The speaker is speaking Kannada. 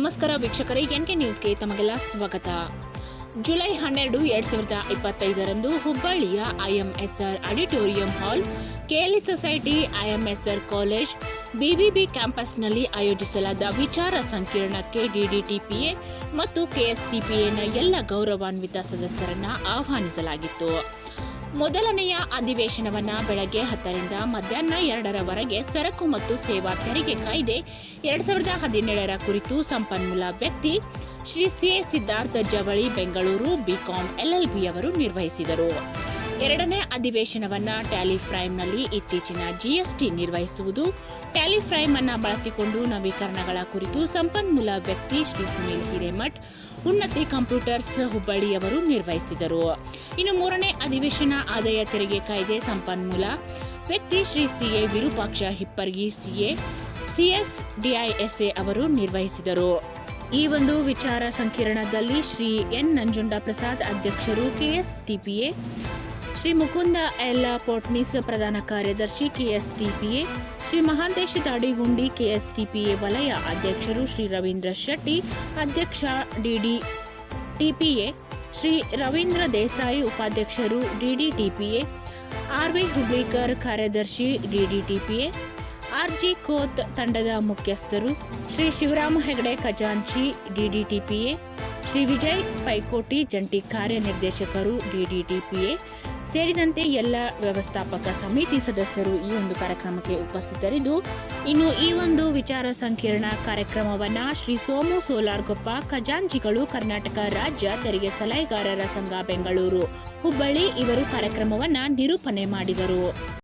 ನಮಸ್ಕಾರ ವೀಕ್ಷಕರೇ ಎನ್ ಕೆ ನ್ಯೂಸ್ಗೆ ತಮಗೆಲ್ಲ ಸ್ವಾಗತ. ಜುಲೈ ಹನ್ನೆರಡು, ಎರಡ್ ಸಾವಿರದ ಇಪ್ಪತ್ತೈದರಂದು ಹುಬ್ಬಳ್ಳಿಯ IMSR auditorium hall, KLE society IMSR college, BBB ಕ್ಯಾಂಪಸ್ನಲ್ಲಿ ಆಯೋಜಿಸಲಾದ ವಿಚಾರ ಸಂಕಿರಣಕ್ಕೆ ಡಿಡಿಟಿಪಿಎ ಮತ್ತು ಕೆಎಸ್ಟಿಪಿಎನ ಎಲ್ಲ ಗೌರವಾನ್ವಿತ ಸದಸ್ಯರನ್ನ ಆಹ್ವಾನಿಸಲಾಗಿತ್ತು. ಮೊದಲನೆಯ ಅಧಿವೇಶನವನ್ನು ಬೆಳಗ್ಗೆ ಹತ್ತರಿಂದ ಮಧ್ಯಾಹ್ನ ಎರಡರವರೆಗೆ ಸರಕು ಮತ್ತು ಸೇವಾ ತೆರಿಗೆ ಕಾಯ್ದೆ ಎರಡ್ ಸಾವಿರದ ಹದಿನೇಳರ ಕುರಿತು ಸಂಪನ್ಮೂಲ ವ್ಯಕ್ತಿ ಶ್ರೀ ಸಿ ಸಿದ್ಧಾರ್ಥ ಜವಳಿ ಬೆಂಗಳೂರು ಬಿಕಾಂ ಎಲ್ಎಲ್ಬಿ ಅವರು ನಿರ್ವಹಿಸಿದರು. ಎರಡನೇ ಅಧಿವೇಶನವನ್ನ ಟ್ಯಾಲಿಫ್ರೈಮ್ನಲ್ಲಿ ಇತ್ತೀಚಿನ ಜಿಎಸ್ಟಿ ನಿರ್ವಹಿಸುವುದು. ಟ್ಯಾಲಿಫ್ರೈಮ್ ಅನ್ನ ಬಳಸಿಕೊಂಡು ನವೀಕರಣಗಳ ಕುರಿತು ಸಂಪನ್ಮೂಲ ವ್ಯಕ್ತಿ ಶ್ರೀ ಸುನೀಲ್ ಹಿರೇಮಠ್, ಉನ್ನತಿ ಕಂಪ್ಯೂಟರ್ಸ್ ಹುಬ್ಬಳ್ಳಿಯವರು ನಿರ್ವಹಿಸಿದರು. ಇನ್ನು ಮೂರನೇ ಅಧಿವೇಶನ ಆದಾಯ ತೆರಿಗೆ ಕಾಯ್ದೆ ಸಂಪನ್ಮೂಲ. ವ್ಯಕ್ತಿ Shri CA Virupaksha Hippargi CA CS DISA ಅವರು ನಿರ್ವಹಿಸಿದರು. ಈ ಒಂದು ವಿಚಾರ ಸಂಕಿರಣದಲ್ಲಿ ಶ್ರೀ ಎನ್ ನಂಜುಂಡ ಪ್ರಸಾದ್ ಅಧ್ಯಕ್ಷರು ಕೆಎಸ್ಟಿಪಿಎ ಶ್ರೀ ಮುಕುಂದ ಎಲ್ ಪೋಟ್ನಿಸ್ ಪ್ರಧಾನ ಕಾರ್ಯದರ್ಶಿ ಕೆಎಸ್ಡಿಪಿಎ ಶ್ರೀ ಮಹಾಂತೇಶ್ ತಾಡಿಗುಂಡಿ ಕೆಎಸ್ಡಿಪಿಎ ವಲಯ ಅಧ್ಯಕ್ಷರು ಶ್ರೀ ರವೀಂದ್ರ ಶೆಟ್ಟಿ, ಅಧ್ಯಕ್ಷ ಡಿಡಿ ಟಿಪಿಎ, ಶ್ರೀ ರವೀಂದ್ರ ದೇಸಾಯಿ ಉಪಾಧ್ಯಕ್ಷರು ಡಿಡಿಟಿಪಿಎ ಆರ್ವಿ ಹುಬ್ಳಿಕರ್ ಕಾರ್ಯದರ್ಶಿ ಡಿಡಿಟಿಪಿಎ ಆರ್ಜಿ ಕೋತ್ ತಂಡದ ಮುಖ್ಯಸ್ಥರು ಶ್ರೀ ಶಿವರಾಮ ಹೆಗಡೆ ಖಜಾಂಚಿ ಡಿಡಿಟಿಪಿಎ ಶ್ರೀ ವಿಜಯ್ ಪೈಕೋಟಿ ಜಂಟಿ ಕಾರ್ಯನಿರ್ದೇಶಕರು ಡಿಡಿಟಿಪಿಎ ಸೇರಿದಂತೆ ಎಲ್ಲ ವ್ಯವಸ್ಥಾಪಕ ಸಮಿತಿ ಸದಸ್ಯರು ಈ ಒಂದು ಕಾರ್ಯಕ್ರಮಕ್ಕೆ ಉಪಸ್ಥಿತರಿದ್ದು, ಇನ್ನು ಈ ಒಂದು ವಿಚಾರ ಸಂಕಿರಣ ಕಾರ್ಯಕ್ರಮವನ್ನ ಶ್ರೀ ಸೋಮು ಸೋಲಾರ್ಗೊಪ್ಪ, ಖಜಾಂಚಿಗಳು, ಕರ್ನಾಟಕ ರಾಜ್ಯ ತೆರಿಗೆ ಸಲಹೆಗಾರರ ಸಂಘ, ಬೆಂಗಳೂರು ಹುಬ್ಬಳ್ಳಿ ಇವರು ಕಾರ್ಯಕ್ರಮವನ್ನ ನಿರೂಪಣೆ ಮಾಡಿದರು.